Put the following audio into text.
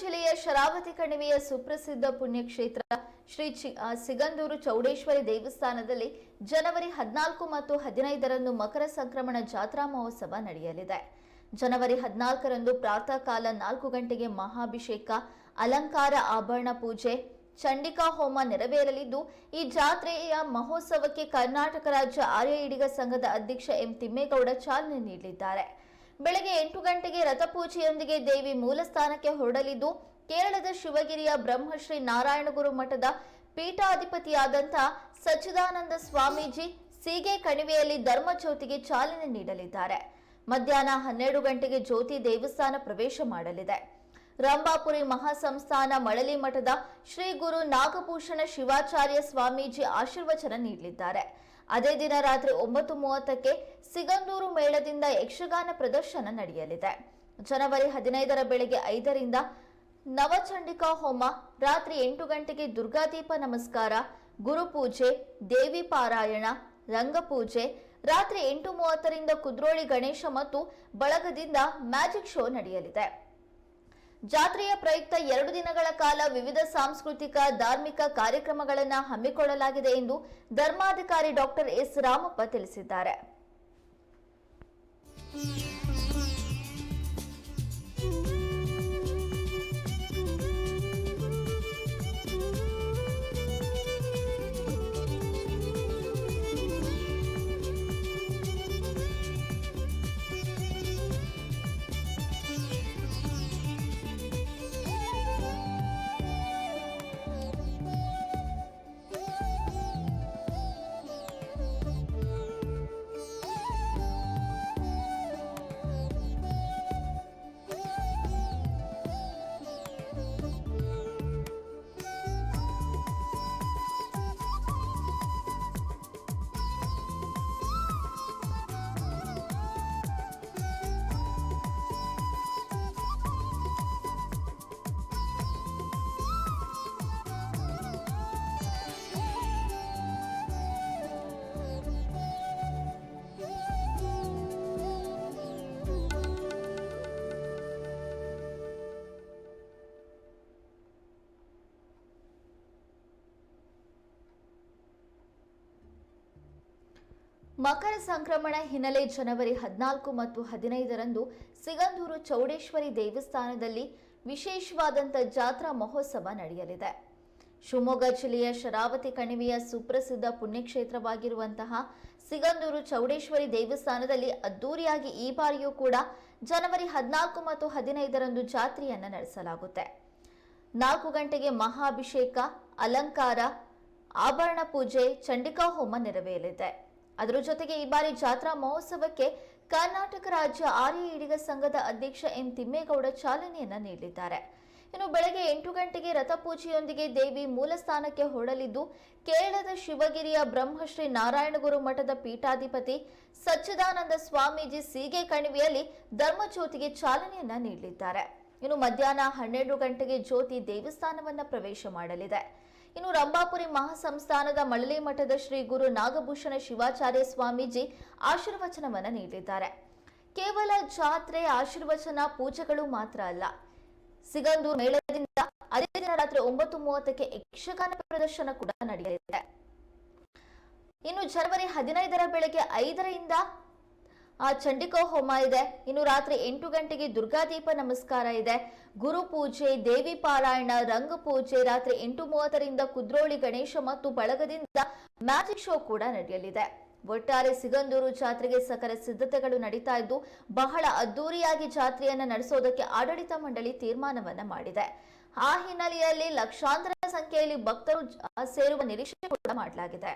ಜಿಲ್ಲೆಯ ಶರಾವತಿ ಕಣಿವೆಯ ಸುಪ್ರಸಿದ್ಧ ಪುಣ್ಯಕ್ಷೇತ್ರ ಶ್ರೀ ಸಿಗಂದೂರು ಚೌಡೇಶ್ವರಿ ದೇವಸ್ಥಾನದಲ್ಲಿ ಜನವರಿ ಹದಿನಾಲ್ಕು ಮತ್ತು ಹದಿನೈದರಂದು ಮಕರ ಸಂಕ್ರಮಣ ಜಾತ್ರಾ ಮಹೋತ್ಸವ ನಡೆಯಲಿದೆ. ಜನವರಿ ಹದಿನಾಲ್ಕರಂದು ಪ್ರಾತಃ ಕಾಲ ನಾಲ್ಕು ಗಂಟೆಗೆ ಮಹಾಭಿಷೇಕ, ಅಲಂಕಾರ, ಆಭರಣ ಪೂಜೆ, ಚಂಡಿಕಾ ಹೋಮ ನೆರವೇರಲಿದ್ದು, ಈ ಜಾತ್ರೆಯ ಮಹೋತ್ಸವಕ್ಕೆ ಕರ್ನಾಟಕ ರಾಜ್ಯ ಆರ್ಯ ಈಡಿಗ ಸಂಘದ ಅಧ್ಯಕ್ಷ ಎಂ ತಿಮ್ಮೇಗೌಡ ಚಾಲನೆ ನೀಡಲಿದ್ದಾರೆ. ಬೆಳಗ್ಗೆ ಎಂಟು ಗಂಟೆಗೆ ರಥಪೂಜೆಯೊಂದಿಗೆ ದೇವಿ ಮೂಲಸ್ಥಾನಕ್ಕೆ ಹೊರಡಲಿದ್ದು, ಕೇರಳದ ಶಿವಗಿರಿಯ ಬ್ರಹ್ಮಶ್ರೀ ನಾರಾಯಣಗುರು ಮಠದ ಪೀಠಾಧಿಪತಿಯಾದಂಥ ಸಚ್ಚಿದಾನಂದ ಸ್ವಾಮೀಜಿ ಸೀಗೆ ಕಣಿವೆಯಲ್ಲಿ ಧರ್ಮಜ್ಯೋತಿಗೆ ಚಾಲನೆ ನೀಡಲಿದ್ದಾರೆ. ಮಧ್ಯಾಹ್ನ ಹನ್ನೆರಡು ಗಂಟೆಗೆ ಜ್ಯೋತಿ ದೇವಸ್ಥಾನ ಪ್ರವೇಶ ಮಾಡಲಿದೆ. ರಂಭಾಪುರಿ ಮಹಾಸಂಸ್ಥಾನ ಮಳಲಿ ಮಠದ ಶ್ರೀ ಗುರು ನಾಗಭೂಷಣ ಶಿವಾಚಾರ್ಯ ಸ್ವಾಮೀಜಿ ಆಶೀರ್ವಚನ ನೀಡಲಿದ್ದಾರೆ. ಅದೇ ದಿನ ರಾತ್ರಿ ಒಂಬತ್ತು ಮೂವತ್ತಕ್ಕೆ ಸಿಗಂದೂರು ಮೇಳದಿಂದ ಯಕ್ಷಗಾನ ಪ್ರದರ್ಶನ ನಡೆಯಲಿದೆ. ಜನವರಿ ಹದಿನೈದರ ಬೆಳಗ್ಗೆ ಐದರಿಂದ ನವಚಂಡಿಕಾ ಹೋಮ, ರಾತ್ರಿ ಎಂಟು ಗಂಟೆಗೆ ದುರ್ಗಾದೀಪ ನಮಸ್ಕಾರ ಗುರುಪೂಜೆ ದೇವಿ ಪಾರಾಯಣ ರಂಗಪೂಜೆ ರಾತ್ರಿ ಎಂಟು ಮೂವತ್ತರಿಂದ ಕುದ್ರೋಳಿ ಗಣೇಶ ಮತ್ತು ಬಳಗದಿಂದ ಮ್ಯಾಜಿಕ್ ಶೋ ನಡೆಯಲಿದೆ. ಜಾತ್ರೆಯ ಪ್ರಯುಕ್ತ ಎರಡು ದಿನಗಳ ಕಾಲ ವಿವಿಧ ಸಾಂಸ್ಕೃತಿಕ, ಧಾರ್ಮಿಕ ಕಾರ್ಯಕ್ರಮಗಳನ್ನು ಹಮ್ಮಿಕೊಳ್ಳಲಾಗಿದೆ ಎಂದು ಧರ್ಮಾಧಿಕಾರಿ ಡಾಕ್ಟರ್ ಎಸ್ ರಾಮಪ್ಪ ತಿಳಿಸಿದ್ದಾರೆ. ಮಕರ ಸಂಕ್ರಮಣ ಹಿನ್ನೆಲೆ ಜನವರಿ ಹದಿನಾಲ್ಕು ಮತ್ತು ಹದಿನೈದರಂದು ಸಿಗಂದೂರು ಚೌಡೇಶ್ವರಿ ದೇವಸ್ಥಾನದಲ್ಲಿ ವಿಶೇಷವಾದಂಥ ಜಾತ್ರಾ ಮಹೋತ್ಸವ ನಡೆಯಲಿದೆ. ಶಿವಮೊಗ್ಗ ಜಿಲ್ಲೆಯ ಶರಾವತಿ ಕಣಿವೆಯ ಸುಪ್ರಸಿದ್ಧ ಪುಣ್ಯಕ್ಷೇತ್ರವಾಗಿರುವಂತಹ ಸಿಗಂದೂರು ಚೌಡೇಶ್ವರಿ ದೇವಸ್ಥಾನದಲ್ಲಿ ಅದ್ದೂರಿಯಾಗಿ ಈ ಬಾರಿಯೂ ಕೂಡ ಜನವರಿ ಹದಿನಾಲ್ಕು ಮತ್ತು ಹದಿನೈದರಂದು ಜಾತ್ರೆಯನ್ನು ನಡೆಸಲಾಗುತ್ತೆ. ನಾಲ್ಕು ಗಂಟೆಗೆ ಮಹಾಭಿಷೇಕ, ಅಲಂಕಾರ, ಆಭರಣ ಪೂಜೆ ಚಂಡಿಕಾ ಹೋಮ ನೆರವೇರಲಿದೆ. ಅದರ ಜೊತೆಗೆ ಈ ಬಾರಿ ಜಾತ್ರಾ ಮಹೋತ್ಸವಕ್ಕೆ ಕರ್ನಾಟಕ ರಾಜ್ಯ ಆರ್ಯ ಈಡಿಗ ಸಂಘದ ಅಧ್ಯಕ್ಷ ಎಂ ತಿಮ್ಮೇಗೌಡ ಚಾಲನೆಯನ್ನ ನೀಡಿದ್ದಾರೆ ಇನ್ನು ಬೆಳಗ್ಗೆ ಎಂಟು ಗಂಟೆಗೆ ರಥಪೂಜೆಯೊಂದಿಗೆ ದೇವಿ ಮೂಲಸ್ಥಾನಕ್ಕೆ ಹೊರಡಲಿದ್ದು, ಕೇರಳದ ಶಿವಗಿರಿಯ ಬ್ರಹ್ಮಶ್ರೀ ನಾರಾಯಣಗುರು ಮಠದ ಪೀಠಾಧಿಪತಿ ಸಚ್ಚಿದಾನಂದ ಸ್ವಾಮೀಜಿ ಸೀಗೆ ಕಣಿವೆಯಲ್ಲಿ ಧರ್ಮಜ್ಯೋತಿಗೆ ಚಾಲನೆಯನ್ನ ನೀಡಲಿದ್ದಾರೆ. ಇನ್ನು ಮಧ್ಯಾಹ್ನ ಹನ್ನೆರಡು ಗಂಟೆಗೆ ಜ್ಯೋತಿ ದೇವಸ್ಥಾನವನ್ನ ಪ್ರವೇಶ ಮಾಡಲಿದೆ. ಇನ್ನು ರಂಭಾಪುರಿ ಮಹಾಸಂಸ್ಥಾನದ ಮಳಲಿ ಮಠದ ಶ್ರೀ ಗುರು ನಾಗಭೂಷಣ ಶಿವಾಚಾರ್ಯ ಸ್ವಾಮೀಜಿ ಆಶೀರ್ವಚನವನ್ನು ನೀಡಿದ್ದಾರೆ ಕೇವಲ ಜಾತ್ರೆ, ಆಶೀರ್ವಚನ, ಪೂಜೆಗಳು ಮಾತ್ರ ಅಲ್ಲ. ಸಿಗಂದೂರ್ ಮೇಳದಿಂದ ಅದೇ ದಿನ ರಾತ್ರಿ ಒಂಬತ್ತು ಮೂವತ್ತಕ್ಕೆ ಯಕ್ಷಗಾನ ಪ್ರದರ್ಶನ ಕೂಡ ನಡೆಯಲಿದೆ. ಇನ್ನು ಜನವರಿ ಹದಿನೈದರ ಬೆಳಗ್ಗೆ ಐದರಿಂದ ಆ ಚಂಡಿಕಾ ಹೋಮ ಇದೆ. ಇನ್ನು ರಾತ್ರಿ ಎಂಟು ಗಂಟೆಗೆ ದುರ್ಗಾದೀಪ ನಮಸ್ಕಾರ ಇದೆ. ಗುರು ಪೂಜೆ, ದೇವಿ ಪಾರಾಯಣ, ರಂಗ ಪೂಜೆ, ರಾತ್ರಿ ಎಂಟು ಮೂವತ್ತರಿಂದ ಕುದ್ರೋಳಿ ಗಣೇಶ ಮತ್ತು ಬಳಗದಿಂದ ಮ್ಯಾಜಿಕ್ ಶೋ ಕೂಡ ನಡೆಯಲಿದೆ. ಒಟ್ಟಾರೆ ಸಿಗಂದೂರು ಜಾತ್ರೆಗೆ ಸಕಲ ಸಿದ್ಧತೆಗಳು ನಡೀತಾ ಇದ್ದು, ಬಹಳ ಅದ್ದೂರಿಯಾಗಿ ಜಾತ್ರೆಯನ್ನು ನಡೆಸೋದಕ್ಕೆ ಆಡಳಿತ ಮಂಡಳಿ ತೀರ್ಮಾನವನ್ನ ಮಾಡಿದೆ. ಆ ಹಿನ್ನೆಲೆಯಲ್ಲಿ ಲಕ್ಷಾಂತರ ಸಂಖ್ಯೆಯಲ್ಲಿ ಭಕ್ತರು ಸೇರುವ ನಿರೀಕ್ಷೆ ಕೂಡ ಮಾಡಲಾಗಿದೆ.